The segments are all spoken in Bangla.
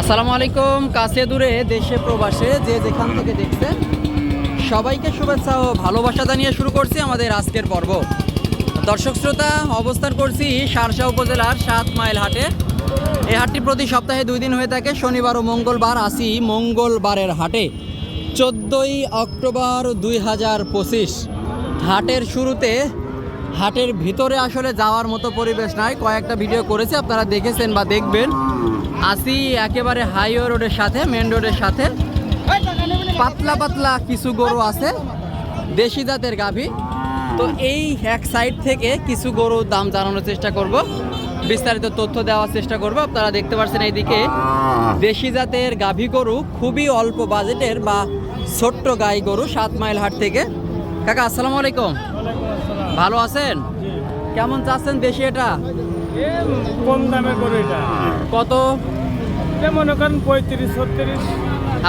আসসালামু আলাইকুম, কাছে দূরে দেশে প্রবাসে যে যেখান থেকে দেখছেন, সবাইকে শুভেচ্ছা ও ভালোবাসা জানিয়ে শুরু করছি আমাদের আজকের পর্ব। দর্শক শ্রোতা, অবস্থান করছি সারসা উপজেলার সাত মাইল হাটে। এই হাটটি প্রতি সপ্তাহে দুই দিন হয়ে থাকে, শনিবার ও মঙ্গলবার আসি মঙ্গলবারের হাটে। চোদ্দোই অক্টোবর দুই হাজার পঁচিশ। হাটের শুরুতে, হাটের ভিতরে আসলে যাওয়ার মতো পরিবেশ নাই। কয়েকটা ভিডিও করেছি, আপনারা দেখেছেন বা দেখবেন। আসি একেবারে হাইওয়ে রোডের সাথে মেন রোডের সাথে। পাতলা পাতলা কিছু গরু আছে, দেশি জাতের গাভী। তো এই এক সাইড থেকে কিছু গরুর দাম জানানোর চেষ্টা করব। বিস্তারিত তথ্য দেওয়ার চেষ্টা করব। আপনারা দেখতে পাচ্ছেন এইদিকে, দেশি জাতের গাভী গরু খুবই অল্প বাজেটের বা ছোট্ট গাই গরু সাত মাইল হাট থেকে। কাকা, আসসালামু আলাইকুম। ভালো আছেন? কেমন চাচ্ছেন দেশি এটা? কম দামে করে এটা। কত? এটা মনে করেন পঁয়ত্রিশ ছত্রিশ।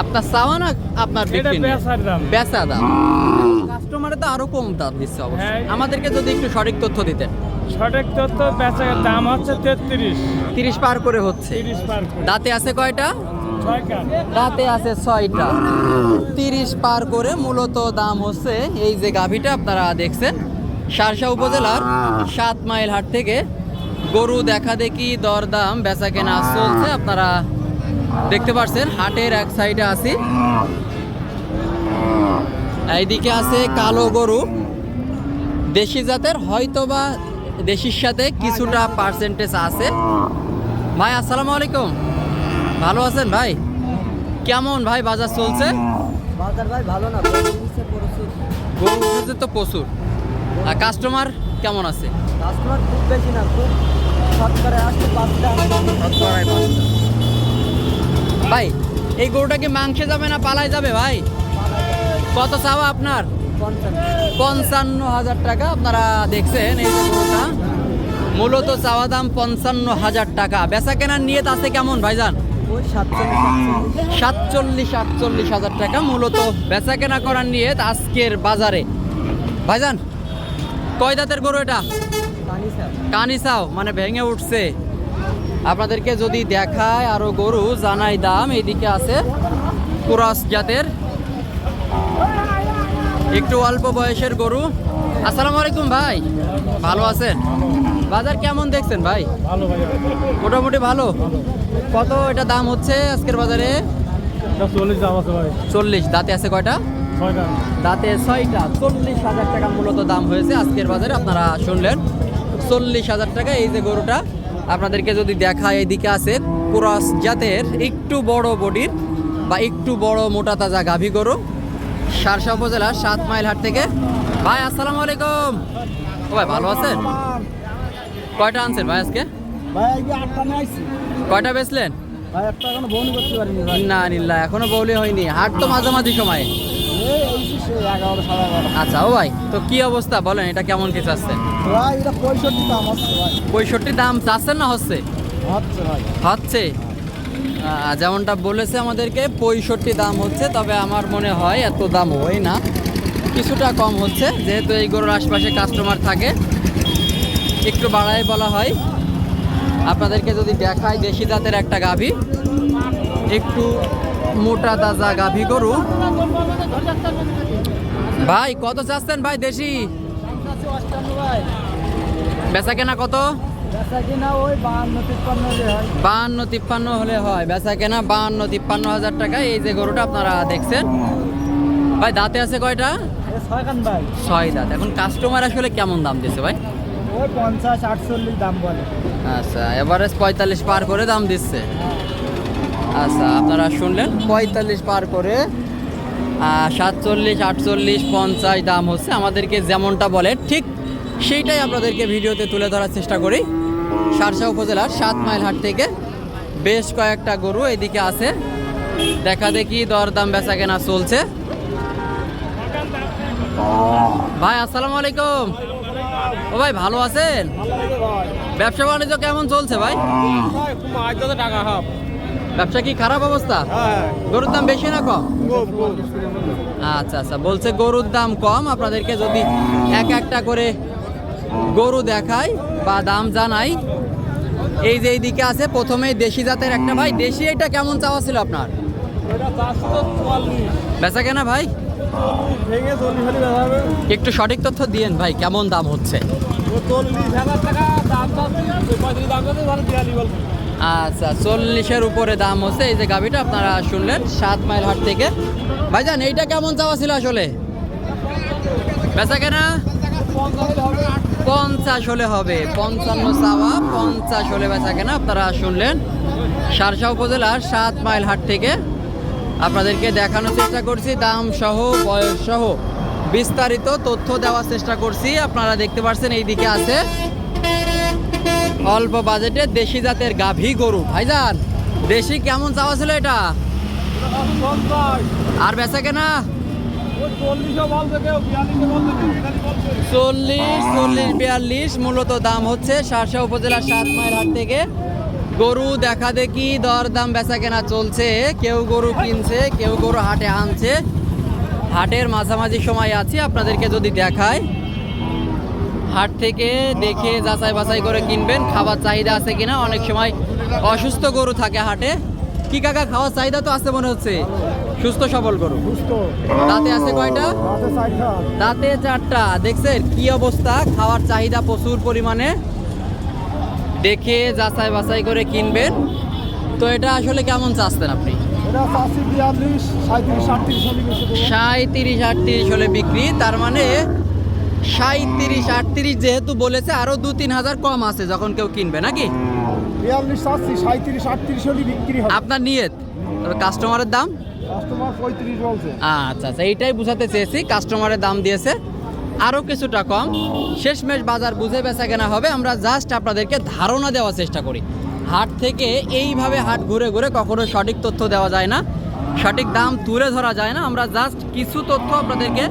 আপনার চাওয়া না আপনার বিক্রি বেচা দাম। কাস্টমারে তো আরও কম দাম দিচ্ছে অবশ্যই হ্যাঁ। আমাদেরকে যদি একটু সঠিক তথ্য দিতেন। সঠিক তথ্য বেচার দাম হচ্ছে তেত্রিশ। তিরিশ পার করে হচ্ছে। দাঁতে আছে কয়টা? দাঁতে আছে ছয়টা। তিরিশ পার করে মূলত দাম হচ্ছে এই যে গাভীটা আপনারা দেখছেন। সারসা উপজেলার সাত মাইল হাট থেকে গরু দেখা দেখি দরদাম বেচা কেনা চলছে আপনারা দেখতে পাচ্ছেন হাটের এক সাইডে আছি। এইদিকে আছে কালো গরু। দেশি জাতের হয়তোবা দেশির সাথে কিছুটা পার্সেন্টেজ আছে। ভাই আসসালামু আলাইকুম। ভালো আছেন ভাই? কেমন ভাই বাজার চলছে? বাজার ভাই ভালো না গরু তো প্রচুর। আর কাস্টমার কেমন আছে? কাস্টমার খুব বেশি না খুব শতকরা আসছে পাঁচটা। ভাই এই গরুটা কি মাংসে যাবে না পালায় যাবে ভাই? কত চাওয়া আপনার? পঞ্চান্ন। হাজার টাকা আপনারা দেখছেন এই গরুটা। মূলত চাওয়া দাম পঞ্চান্ন হাজার টাকা। বেচা কেনার নিয়ত আছে কেমন ভাইজান? ওই সাতচল্লিশ সাতচল্লিশ। হাজার টাকা মূলত বেচা কেনা করার নিয়ত আজকের বাজারে। ভাইজান কয় দাঁতের গরু এটা? কানিসাও মানে ভেঙে উঠছে। আপনাদেরকে যদি দেখায় আরও গরু জানাই দাম এইদিকে আছে কুরাস জাতের। একটু অল্প বয়সের গরু। আসসালামু আলাইকুম ভাই ভালো আছেন? বাজার কেমন দেখছেন ভাই? মোটামুটি ভালো? কত এটা দাম হচ্ছে আজকের বাজারে? চল্লিশ দাম আছে ভাই। চল্লিশ দাঁতে আছে কয়টা? দাঁতে ছয়টা। চল্লিশ হাজার টাকা মূলত দাম হয়েছে। আজকের বাজারে আপনারা শুনলেন চল্লিশ হাজার টাকা এই যে গরুটা। আপনাদেরকে যদি দেখায় এইদিকে আছে ক্রস জাতের একটু বড় বডির বা একটু বড় মোটা তাজা গাভী গরু। সারসা উপজেলার সাত মাইল হাট থেকে। ভাই আসসালামু আলাইকুম। ও ভাই ভালো আছেন? কয়টা আনছেন ভাই আজকে? কয়টা বেচলেন? না নিল্লা এখনও বৌলি হয়নি। হাট তো মাঝামাঝি সময়ে। আচ্ছা ও ভাই তো কি অবস্থা? বলেন এটা কেমন কি চাচ্ছেন পঁয়ষট্টি দাম চাচ্ছেন না হচ্ছে? হচ্ছে যেমনটা বলেছে আমাদেরকে পঁয়ষট্টি দাম হচ্ছে তবে আমার মনে হয় এত দাম হয় না। কিছুটা কম হচ্ছে যেহেতু এই গরুর আশপাশে কাস্টমার থাকে। একটু বাড়ায় বলা হয়। আপনাদেরকে যদি দেখায় দেশি জাতের একটা গাভী একটু মোটা তাজা গাভী গরু। ভাই কত চাচ্ছেন ভাই দেশি? বেচা কেনা কত? বাহান্ন তিপ্পান্ন হলে হয়। বেচা কেনা বাহান্ন তিপ্পান্ন হাজার টাকা। এই যে গরুটা আপনারা দেখছেন। ভাই দাঁতে আছে কয়টা? ছয় দাঁত। এখন কাস্টমার আসলে কেমন দাম দিচ্ছে ভাই? পঞ্চাশ আটচল্লিশ দাম বলে। আচ্ছা এভারেজ পঁয়তাল্লিশ পার করে দাম দিচ্ছে। আচ্ছা আপনারা শুনলেন? পঁয়তাল্লিশ পার করে। সাতচল্লিশ আটচল্লিশ পঞ্চাশ দাম হচ্ছে। আমাদেরকে যেমনটা বলে ঠিক সেইটাই আপনাদেরকে ভিডিওতে তুলে ধরার চেষ্টা করি। সারসা উপজেলার সাত মাইল হাট থেকে বেশ কয়েকটা গরু এদিকে আছে। দেখা দেখি দরদাম বেচা কেনা চলছে। ভাই আসসালামু আলাইকুম। ও ভাই ভালো আছেন? ব্যবসা বাণিজ্য কেমন চলছে ভাই? টাকা ব্যবসা কি খারাপ অবস্থা? হ্যাঁ। গরুর দাম বেশি না কম? আচ্ছা আচ্ছা বলছে গরুর দাম কম আপনাদেরকে যদি এক একটা করে গরু দেখাই বা দাম জানাই। এই যে এইদিকে আছে প্রথমেই দেশি জাতের একটা ভাই। দেশি এটা কেমন চাওয়া ছিল আপনার? বেচা কেনা ভাই? একটু সঠিক তথ্য দিয়েন ভাই কেমন দাম হচ্ছে? টাকা দাম দাম আচ্ছা চল্লিশের উপরে দাম হচ্ছে। এই যে গাভিটা আপনারা শুনলেন, সাত মাইল হাট থেকে। ভাইজান, এইটা কেমন চাওয়া ছিল আসলে? বেচা কেনা? পঞ্চাশ হলে হবে। পঞ্চান্ন চাওয়া, পঞ্চাশ হলে বেচা কেনা। আপনারা শুনলেন, সারসা উপজেলার সাত মাইল হাট থেকে। আপনাদেরকে দেখানোর চেষ্টা করছি, দাম সহ, বয়স সহ বিস্তারিত তথ্য দেওয়ার চেষ্টা করছি। আপনারা দেখতে পাচ্ছেন এইদিকে আছে। অল্প বাজেটে দেশি জাতের গাভী গরু। ভাইজান, দেশি কেমন চাওয়া ছিল এটা? আর বেচা কেনা? চল্লিশ চল্লিশ, বিয়াল্লিশ, মূলত দাম হচ্ছে সারসা উপজেলার সাত মাইল হাট থেকে। গরু দেখা দেখি দর দাম বেচা কেনা চলছে। কেউ গরু কিনছে, কেউ গরু হাটে আনছে। হাটের মাঝামাঝি সময় আছি, আপনাদেরকে যদি দেখায় হাট থেকে দেখে যাচাই বাছাই করে কিনবেন। খাবার চাহিদা আছে কিনা? অনেক সময় অসুস্থ গরু থাকে হাটে। কি কাকা খাওয়ার চাহিদা তো আছে মনে হচ্ছে? সুস্থ সবল গরু? তাতে আছে কয়টা? রাতে চারটা। দেখছেন কি অবস্থা? খাওয়ার চাহিদা প্রচুর পরিমাণে। দেখে যাচাই বাছাই করে কিনবেন। তো এটা আসলে কেমন চাচ্ছেন আপনি? সাঁত্রিশ আটত্রিশ হলে বিক্রি। তার মানে সাঁত্রিশ আটত্রিশ যেহেতু বলেছে আরও দু তিন হাজার কম আছে যখন কেউ কিনবে নাকি? বিয়াল্লিশ চাচ্ছি সাঁত্রিশ আটত্রিশ হলে বিক্রি হবে। আপনার নিয়ত? তবে কাস্টমারের দাম? কাস্টমার পঁয়ত্রিশ বলছে। আচ্ছা আচ্ছা এইটাই বুঝাতে চেয়েছি কাস্টমারের দাম দিয়েছে। আরও কিছুটা কম শেষমেশ বাজার বুঝে বেচা কেনা হবে। আমরা জাস্ট আপনাদেরকে ধারণা দেওয়ার চেষ্টা করি। হাট থেকে এইভাবে হাট ঘুরে ঘুরে কখনো সঠিক তথ্য দেওয়া যায় না সঠিক দাম তুলে ধরা যায় না। আমরা জাস্ট কিছু তথ্য আপনাদেরকে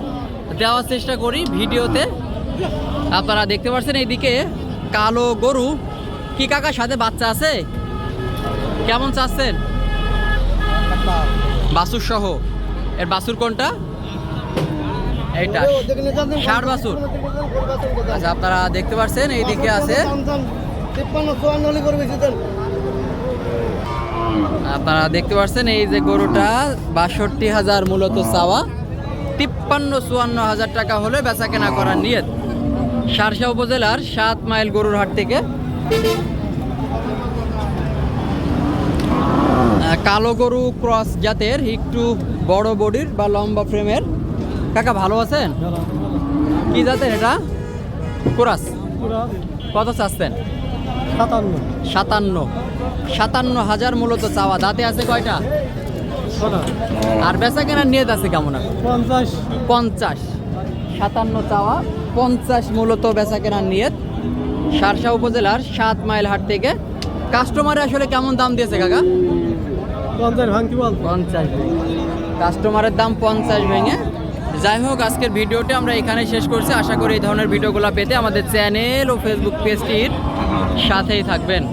দেওয়ার চেষ্টা করি ভিডিওতে। আপনারা দেখতে পাচ্ছেন এইদিকে কালো গরু। কি কাকার সাথে বাচ্চা আছে? কেমন চাচ্ছেন? বাসুর সহ। এর বাসুর কোনটা? এইটা। ষাট বাছুর। আচ্ছা আপনারা দেখতে পাচ্ছেন এইদিকে আছে। আপনারা দেখতে পাচ্ছেন এই যে গরুটা বাষট্টি হাজার মূলত চাওয়া। তিপ্পান্ন চুয়ান্ন হাজার টাকা হলে বেচা কেনা করার নিয়ত। সারসা উপজেলার সাত মাইল গরুর হাট থেকে। কালো গরু ক্রস জাতের একটু বড় বডির বা লম্বা ফ্রেমের। কাকা ভালো আছেন? কি জাতের এটা? ক্রস। কত চাচ্ছেন? সাতান্ন। সাতান্ন। সাতান্ন হাজার মূলত চাওয়া। দাঁতে আছে কয়টা? আর বেচা কেনার নিয়ত আছে কেমন আর? পঞ্চাশ। পঞ্চাশ। সাতান্ন চাওয়া পঞ্চাশ মূলত বেচা কেনার নিয়ত। সারসা উপজেলার সাত মাইল হাট থেকে। কাস্টমারে আসলে কেমন দাম দিয়েছে কাকা? পঞ্চাশ ভাঙতি বল পঞ্চাশ কাস্টমারের দাম পঞ্চাশ ভেঙে। যাই হোক আজকের ভিডিওটি আমরা এখানে শেষ করছি। আশা করি এই ধরনের ভিডিওগুলো পেতে আমাদের চ্যানেল ও ফেসবুক পেজটির সাথেই থাকবেন।